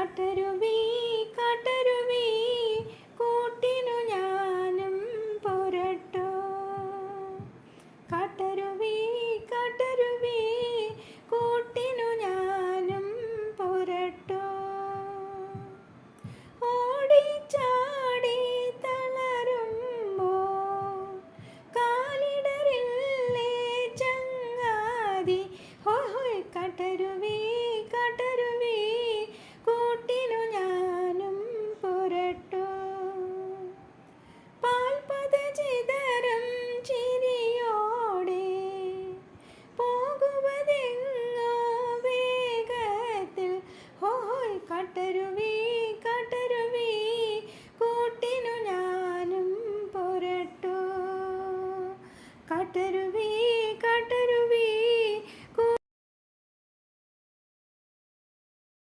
കാട്ടരുവി കാട്ടരുവി കൂട്ടിനു ഞാനും പോരട്ടോ. കാട്ടരുവി കാട്ടരുവി കൂട്ടിനു ഞാനും പോരട്ടോ. ഓടിച്ചാടി തളരുമ്പോ കാലിടറില്ലേ ചങ്ങാതി. ഹോ ഹോ കാട്ടരുവി காட்டரு